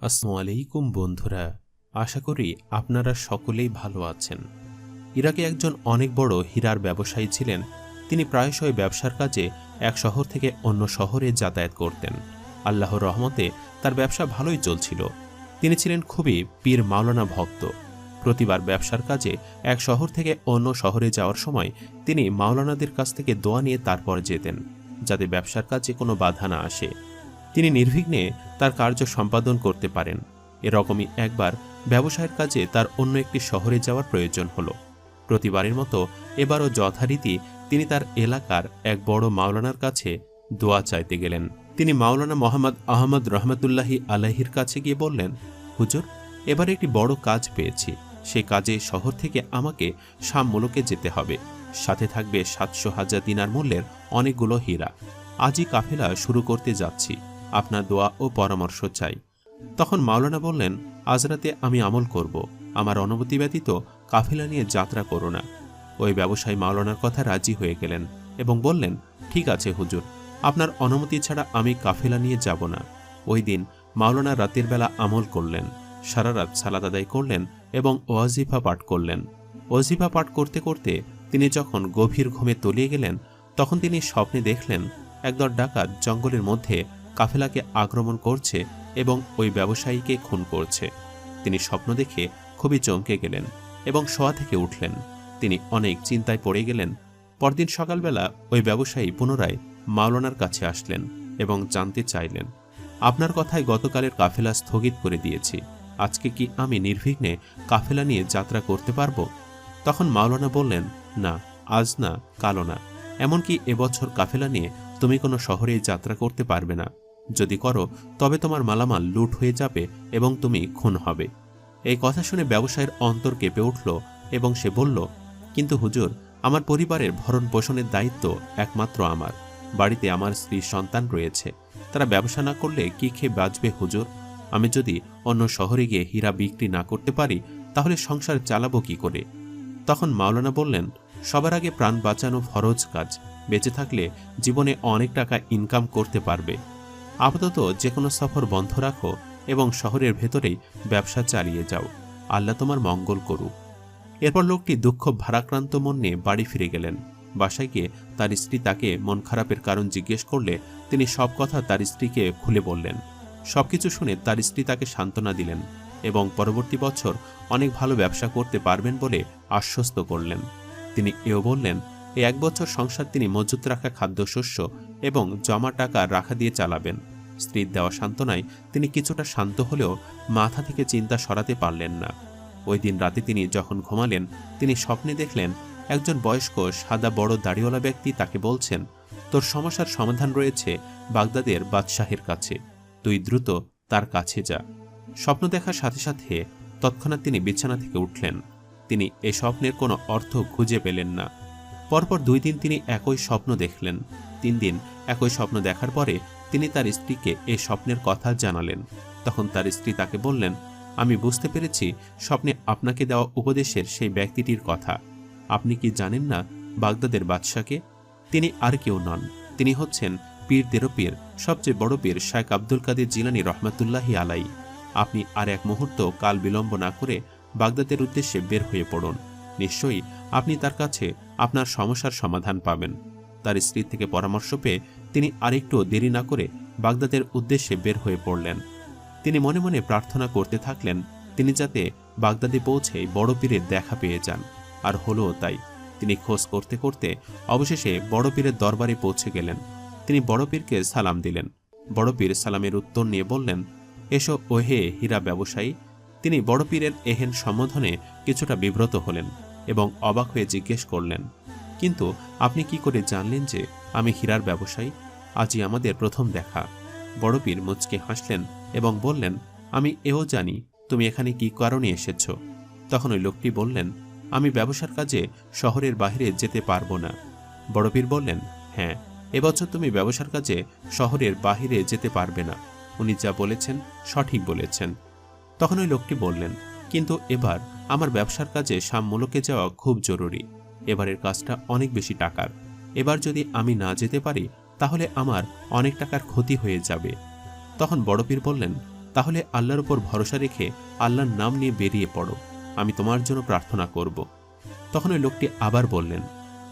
আসসালামু আলাইকুম বন্ধুরা, আশা করি আপনারা সকলেই ভালো আছেন। ইরাকে একজন অনেক বড় হীরার ব্যবসায়ী ছিলেন। তিনি প্রায়শই ব্যবসার কাজে এক শহর থেকে অন্য শহরে যাতায়াত করতেন। আল্লাহর রহমতে তার ব্যবসা ভালোই চলছিল। তিনি ছিলেন খুবই পীর মাওলানা ভক্ত। প্রতিবার ব্যবসার কাজে এক শহর থেকে অন্য শহরে যাওয়ার সময় তিনি মাওলানাদের কাছ থেকে দোয়া নিয়ে তারপর যেতেন, যাতে ব্যবসার কাজে কোনো বাধা না আসে। তিনি নির্বিঘ্নে তার কার্য সম্পাদন করতে পারেন। এরকমই একবার ব্যবসায়ের কাজে তার অন্য একটি শহরে যাওয়ার প্রয়োজন হলো। প্রতিবারের মতো এবারও যথারীতি তিনি তার এলাকার এক বড় মাওলানার কাছে দোয়া চাইতে গেলেন। তিনি মাওলানা মোহাম্মদ আহমদ রহমতুল্লাহি আলাহির কাছে গিয়ে বললেন, হুজুর, এবার একটি বড় কাজ পেয়েছি। সেই কাজে শহর থেকে আমাকে শাম মুলুকে যেতে হবে। সাথে থাকবে সাতশো হাজার দিনার মূল্যের অনেকগুলো হীরা। আজই কাফেলা শুরু করতে যাচ্ছি। আপনার দোয়া ও পরামর্শ চাই। তখন মাওলানা বললেন, আজ রাতে আমি আমল করব। আমার অনুমতি ব্যতীত কাফেলা নিয়ে যাত্রা করো না। ওই ব্যবসায়ী মাওলানার কথা রাজি হয়ে গেলেন এবং বললেন, ঠিক আছে হুজুর, আপনার অনুমতি ছাড়া আমি কাফেলা নিয়ে যাব না। ওই দিন মাওলানা রাতের বেলা আমল করলেন, সারা রাত সালাদ আদায় করলেন এবং ওয়াজিফা পাঠ করলেন। ওয়াজিফা পাঠ করতে করতে তিনি যখন গভীর ঘুমে তলিয়ে গেলেন, তখন তিনি স্বপ্নে দেখলেন, একদল ডাকাত জঙ্গলের মধ্যে কাফেলাকে আক্রমণ করছে এবং ওই ব্যবসায়ীকে খুন করছে। তিনি স্বপ্ন দেখে খুবই চমকে গেলেন এবং শোয়া থেকে উঠলেন। তিনি অনেক চিন্তায় পড়ে গেলেন। পরদিন সকালবেলা ওই ব্যবসায়ী পুনরায় মাওলানার কাছে আসলেন এবং জানতে চাইলেন, আপনার কথায় গতকালের কাফেলা স্থগিত করে দিয়েছি। আজকে কি আমি নির্বিঘ্নে কাফেলা নিয়ে যাত্রা করতে পারব? তখন মাওলানা বললেন, না, আজ না কালো না। এমনকি এবছর কাফেলা নিয়ে তুমি কোনো শহরে যাত্রা করতে পারবে না। যদি করো, তবে তোমার মালামাল লুট হয়ে যাবে এবং তুমি খুন হবে। এই কথা শুনে ব্যবসায়ের অন্তর কেঁপে উঠল এবং সে বলল, কিন্তু হুজুর, আমার পরিবারের ভরণ পোষণের দায়িত্ব একমাত্র আমার। বাড়িতে আমার স্ত্রী সন্তান রয়েছে। তারা ব্যবসা না করলে কি খেয়ে বাঁচবে হুজুর? আমি যদি অন্য শহরে গিয়ে হীরা বিক্রি না করতে পারি, তাহলে সংসার চালাবো কি করে? তখন মাওলানা বললেন, সবার আগে প্রাণ বাঁচানো ফরজ কাজ। বেঁচে থাকলে জীবনে অনেক টাকা ইনকাম করতে পারবে। আপাতত যে কোনো সফর বন্ধ রাখো এবং শহরের ভেতরেই ব্যবসা চালিয়ে যাও। আল্লাহ তোমার মঙ্গল করুক। এরপর লোকটি দুঃখ ভারাক্রান্ত মন নিয়ে বাড়ি ফিরে গেলেন। বাসায় গিয়ে তার স্ত্রী তাকে মন খারাপের কারণ জিজ্ঞেস করলে তিনি সব কথা তার স্ত্রীকে খুলে বললেন। সবকিছু শুনে তার স্ত্রী তাকে সান্ত্বনা দিলেন এবং পরবর্তী বছর অনেক ভালো ব্যবসা করতে পারবেন বলে আশ্বস্ত করলেন। তিনি এও বললেন এই এক বছর সংসার তিনি মজুত রাখা খাদ্যশস্য এবং জমা টাকা রাখা দিয়ে চালাবেন। স্ত্রীর দেওয়া সান্ত্বনায় তিনি কিছুটা শান্ত হলেও মাথা থেকে চিন্তা সরাতে পারলেন না। ওই দিন রাতে তিনি যখন ঘুমালেন, তিনি স্বপ্নে দেখলেন একজন বয়স্ক সাদা বড় দাড়িওয়ালা ব্যক্তি তাকে বলছেন, তোর সমস্যার সমাধান রয়েছে বাগদাদের বাদশাহের কাছে। তুই দ্রুত তার কাছে যা। স্বপ্ন দেখার সাথে সাথে তৎক্ষণাৎ তিনি বিছানা থেকে উঠলেন। তিনি এ স্বপ্নের কোনো অর্থ খুঁজে পেলেন না। পরপর দুই দিন তিনি একই স্বপ্ন দেখলেন। তিন দিন একই স্বপ্ন দেখার পরে তিনি তার স্ত্রীকে এ স্বপ্নের কথা জানালেন। তখন তার স্ত্রী তাকে বললেন, আমি বুঝতে পেরেছি স্বপ্নে আপনাকে দেওয়া উপদেশের সেই ব্যক্তিটির কথা। আপনি কি জানেন না বাগদাদের বাদশাকে? তিনি আর কেউ নন। তিনি হচ্ছেন পীর দেরপীর, সবচেয়ে বড় পীর শায়েখ আব্দুল কাদের জিলানি রহমাতুল্লাহি আলাই আপনি আর এক মুহূর্ত কাল বিলম্ব না করে বাগদাদের উদ্দেশ্যে বের হয়ে পড়ুন। নিশ্চয়ই আপনি তার কাছে আপনার সমস্যার সমাধান পাবেন। তার স্ত্রী থেকে পরামর্শ পেয়ে তিনি আরেকটু দেরি না করে বাগদাদের উদ্দেশ্যে বের হয়ে পড়লেন। তিনি মনে মনে প্রার্থনা করতে থাকলেন, তিনি যাতে বাগদাদে পৌঁছে বড় পীরের দেখা পেয়ে যান। আর হলোও তাই, তিনি খোঁজ করতে করতে অবশেষে বড় পীরের দরবারে পৌঁছে গেলেন। তিনি বড় পীরকে সালাম দিলেন। বড় পীর সালামের উত্তর নিয়ে বললেন, এসো ওহে হীরা ব্যবসায়ী। তিনি বড় পীরের এহেন সম্বোধনে কিছুটা বিব্রত হলেন। এবং অবাক হয়ে জিজ্ঞেস করলেন, কিন্তু আপনি কি করে জানলেন যে আমি হীরার ব্যবসায়ী? আজই আমাদের প্রথম দেখা। বড় পীর মুচকে হাসলেন এবং বললেন, আমি এও জানি, তুমি এখানে কি কারণে এসেছ? তখন ওই লোকটি বললেন, আমি ব্যবসার কাজে শহরের বাইরে যেতে পারব না। বড় পীর বললেন হ্যাঁ এবছর তুমি ব্যবসার কাজে শহরের বাহিরে যেতে পারবে না। উনি যা বলেছেন সঠিক বলেছেন। তখন ওই লোকটি বললেন, কিন্তু এবার আমার ব্যবসার কাজে সামমূলকে যাওয়া খুব জরুরি। এবারের কাজটা অনেক বেশি টাকার। এবার যদি আমি না যেতে পারি, তাহলে আমার অনেক টাকার ক্ষতি হয়ে যাবে। তখন বড়পীর বললেন, তাহলে আল্লাহর উপর ভরসা রেখে আল্লাহর নাম নিয়ে বেরিয়ে পড়ো। আমি তোমার জন্য প্রার্থনা করব। তখন ওই লোকটি আবার বললেন,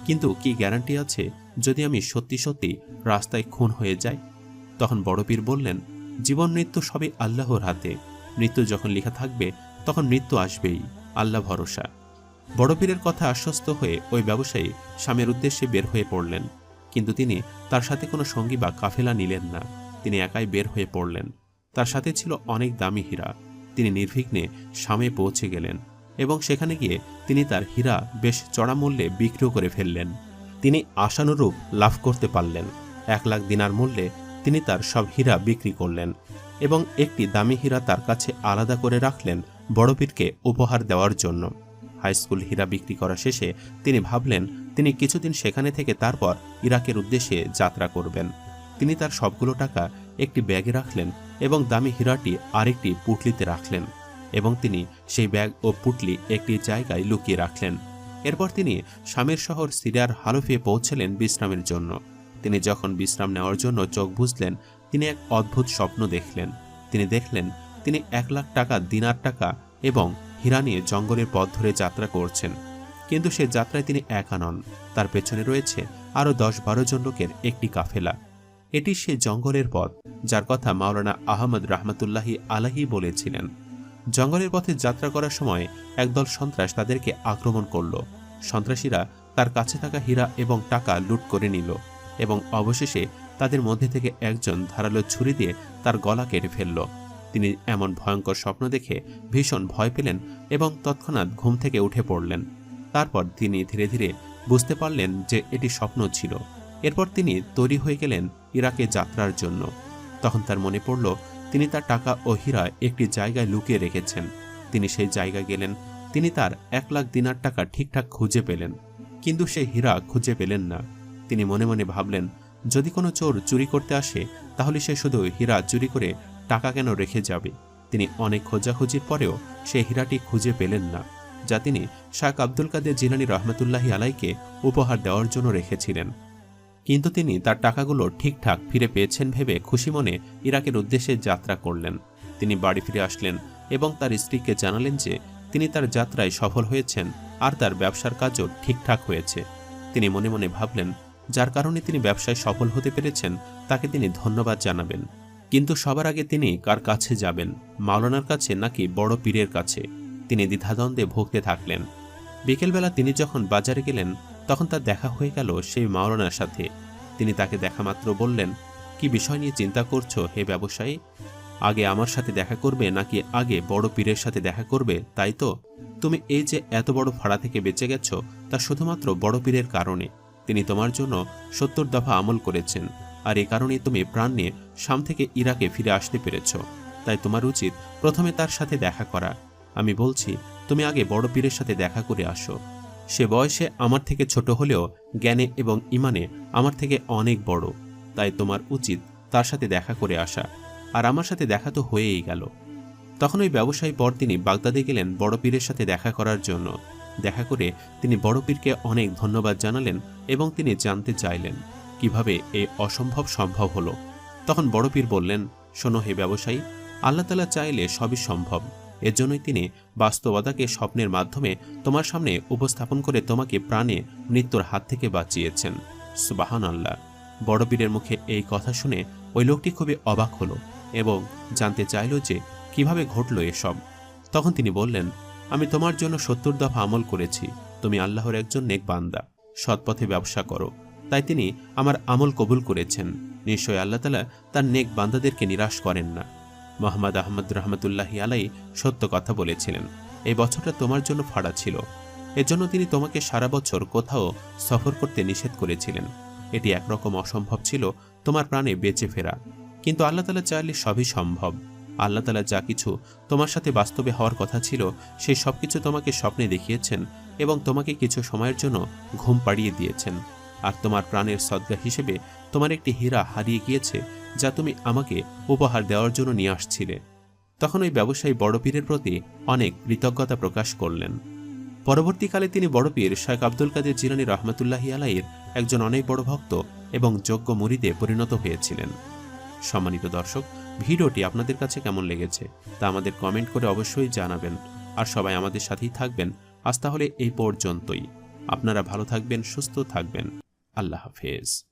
কিন্তু কি গ্যারান্টি আছে যদি আমি সত্যি সত্যি রাস্তায় খুন হয়ে যাই? তখন বড় পীর বললেন, জীবন মৃত্যু সবই আল্লাহর হাতে। মৃত্যু যখন লেখা থাকবে, তখন মৃত্যু আসবেই। আল্লাহ ভরসা। বড় পীরের কথা আশ্বস্ত হয়ে ওই ব্যবসায়ী স্বামীর উদ্দেশ্যে বের হয়ে পড়লেন। কিন্তু তিনি তার সাথে কোনো সঙ্গী বা কাফেলা নিলেন না। তিনি একাই বের হয়ে পড়লেন। তার সাথে ছিল অনেক দামি হীরা। তিনি নির্বিঘ্নে স্বামে পৌঁছে গেলেন এবং সেখানে গিয়ে তিনি তার হীরা বেশ চড়া মূল্যে বিক্রিও করে ফেললেন। তিনি আশানুরূপ লাভ করতে পারলেন। এক লাখ দিনার মূল্যে তিনি তার সব হীরা বিক্রি করলেন এবং একটি দামি হীরা তার কাছে আলাদা করে রাখলেন বড়পীরকে উপহার দেওয়ার জন্য। হাইস্কুল হীরা বিক্রি করা শেষে তিনি ভাবলেন, তিনি কিছুদিন সেখানে থেকে তারপর ইরাকের উদ্দেশ্যে যাত্রা করবেন। তিনি তার সবগুলো টাকা একটি ব্যাগে রাখলেন এবং দামি হীরাটি আরেকটি পুটলিতে রাখলেন এবং তিনি সেই ব্যাগ ও পুটলি একটি জায়গায় লুকিয়ে রাখলেন। এরপর তিনি স্বামীর শহর সিরিয়ার হালফে পৌঁছলেন বিশ্রামের জন্য। তিনি যখন বিশ্রাম নেওয়ার জন্য চোখ বুঝলেন, তিনি এক অদ্ভুত স্বপ্ন দেখলেন। তিনি দেখলেন তিনি এক লাখ টাকা, দিনার টাকা এবং হীরা নিয়ে জঙ্গলের পথ ধরে যাত্রা করছেন। কিন্তু সে যাত্রায় তিনি একা নন। তার পেছনে রয়েছে আরও দশ বারো জন লোকের একটি কাফেলা। এটি সে জঙ্গলের পথ, যার কথা মাওলানা আহমদ রাহমাতুল্লাহি আলাহি বলেছিলেন। জঙ্গলের পথে যাত্রা করার সময় একদল সন্ত্রাস তাদেরকে আক্রমণ করল। সন্ত্রাসীরা তার কাছে থাকা হীরা এবং টাকা লুট করে নিল এবং অবশেষে তাদের মধ্যে থেকে একজন ধারালো ছুরি দিয়ে তার গলা কেটে ফেলল। তিনি এমন ভয়ঙ্কর স্বপ্ন দেখে ভীষণ ভয় পেলেন এবং তৎক্ষণাৎ ঘুম থেকে উঠে পড়লেন। তারপর তিনি ধীরে ধীরে বুঝতে পারলেন যে এটি স্বপ্ন ছিল। এরপর তিনি তৈরি হয়ে গেলেন ইরাকে যাত্রার জন্য। তখন তার মনে পড়ল, তিনি তার টাকা ও হীরা একটি জায়গায় লুকিয়ে রেখেছেন। তিনি সেই জায়গায় গেলেন, তিনি তার এক লাখ দিনার টাকা ঠিকঠাক খুঁজে পেলেন। কিন্তু সেই হীরা খুঁজে পেলেন না। তিনি মনে মনে ভাবলেন, যদি কোনো চোর চুরি করতে আসে, তাহলে সে শুধু হীরা চুরি করে টাকা কেন রেখে যাবে? তিনি অনেক খোঁজাখুঁজির পরেও সেই হীরাটি খুঁজে পেলেন না, যা তিনি শাহ আব্দুল কাদের জিলানি রহমতুল্লাহি আলাইকে উপহার দেওয়ার জন্য রেখেছিলেন। কিন্তু তিনি তার টাকাগুলো ঠিকঠাক ফিরে পেয়েছেন ভেবে খুশি মনে ইরাকের উদ্দেশ্যে যাত্রা করলেন। তিনি বাড়ি ফিরে আসলেন এবং তার স্ত্রীকে জানালেন যে তিনি তার যাত্রায় সফল হয়েছেন আর তার ব্যবসার কাজও ঠিকঠাক হয়েছে। তিনি মনে মনে ভাবলেন, যার কারণে তিনি ব্যবসায় সফল হতে পেরেছেন, তাকে তিনি ধন্যবাদ জানাবেন। কিন্তু সবার আগে তিনি কার কাছে যাবেন? মাওলানার কাছে নাকি বড় পীরের কাছে? তিনি দ্বিধাদ্বন্দ্বে ভুগতে থাকলেন। বিকেলবেলা তিনি যখন বাজারে গেলেন, তখন তার দেখা হয়ে গেল সেই মাওলানার সাথে। তিনি তাকে দেখা মাত্র বললেন, কি বিষয় নিয়ে চিন্তা করছ হে ব্যবসায়ী? আগে আমার সাথে দেখা করবে নাকি আগে বড় পীরের সাথে দেখা করবে, তাই তো? তুমি এই যে এত বড় ভাড়া থেকে বেঁচে গেছ, তা শুধুমাত্র বড় পীরের কারণে। তিনি তোমার জন্য সত্তর দফা আমল করেছেন। আর এ কারণে তুমি প্রাণ নিয়ে শাম থেকে ইরাকে ফিরে আসতে পেরেছ। তাই তোমার উচিত প্রথমে তার সাথে দেখা করা। আমি বলছি, তুমি আগে বড় পীরের সাথে দেখা করে আসো। সে বয়সে আমার থেকে ছোট হলেও জ্ঞানে এবং ইমানে আমার থেকে অনেক বড়। তাই তোমার উচিত তার সাথে দেখা করে আসা। আর আমার সাথে দেখা তো হয়েই গেল। তখন ওই ব্যবসায়ী পর তিনি বাগদাদে গেলেন বড় পীরের সাথে দেখা করার জন্য। দেখা করে তিনি বড় পীরকে অনেক ধন্যবাদ জানালেন এবং তিনি জানতে চাইলেন। কীভাবে এ অসম্ভব সম্ভব হলো? তখন বড় পীর বললেন, শোনো হে ব্যবসায়ী, আল্লাহ তালা চাইলে সবই সম্ভব। এর জন্যই তিনি বাস্তবতাকে স্বপ্নের মাধ্যমে তোমার সামনে উপস্থাপন করে তোমাকে প্রাণে মৃত্যুর হাত থেকে বাঁচিয়েছেন। সুবাহান আল্লাহ বড় পীরের মুখে এই কথা শুনে ওই লোকটি খুবই অবাক হলো এবং জানতে চাইল যে কীভাবে ঘটল এসব। তখন তিনি বললেন, আমি তোমার জন্য সত্তর দফা আমল করেছি। তুমি আল্লাহর একজন নেক বান্দা। সৎপথে ব্যবসা করো। তাই তিনি আমার আমল কবুল করেছেন। নিশ্চয় আল্লাহ তালা তার নেক বান্দাদেরকে নিরাশ করেন না। মোহাম্মদ আহমদ রহমতুল্লাহি আলাই সত্য কথা বলেছিলেন, এই বছরটা তোমার জন্য ফাড়া ছিল। এজন্য তিনি তোমাকে সারা বছর কোথাও সফর করতে নিষেধ করেছিলেন। এটি একরকম অসম্ভব ছিল তোমার প্রাণে বেঁচে ফেরা। কিন্তু আল্লাহ তালা চাইলে সবই সম্ভব। আল্লাহ তালা যা কিছু তোমার সাথে বাস্তবে হওয়ার কথা ছিল, সেই সব কিছু তোমাকে স্বপ্নে দেখিয়েছেন এবং তোমাকে কিছু সময়ের জন্য ঘুম পাড়িয়ে দিয়েছেন। আর তোমার প্রাণের সদ্গা হিসেবে তোমার একটি হীরা হারিয়ে গিয়েছে, যা তুমি আমাকে উপহার দেওয়ার জন্য নিয়ে আসছিলে। তখন ওই ব্যবসায়ী বড় পীরের প্রতি অনেক কৃতজ্ঞতা প্রকাশ করলেন। পরবর্তীকালে তিনি বড় পীর শেখ আব্দুল কাদের জিলানি রহমতুল্লাহি আলাইয়ের একজন অনেক বড় ভক্ত এবং যোগ্য মুরিদে পরিণত হয়েছিলেন। সম্মানিত দর্শক, ভিডিওটি আপনাদের কাছে কেমন লেগেছে তা আমাদের কমেন্ট করে অবশ্যই জানাবেন। আর সবাই আমাদের সাথেই থাকবেন। আজ তাহলে এই পর্যন্তই। আপনারা ভালো থাকবেন, সুস্থ থাকবেন। আল্লাহ হাফেজ।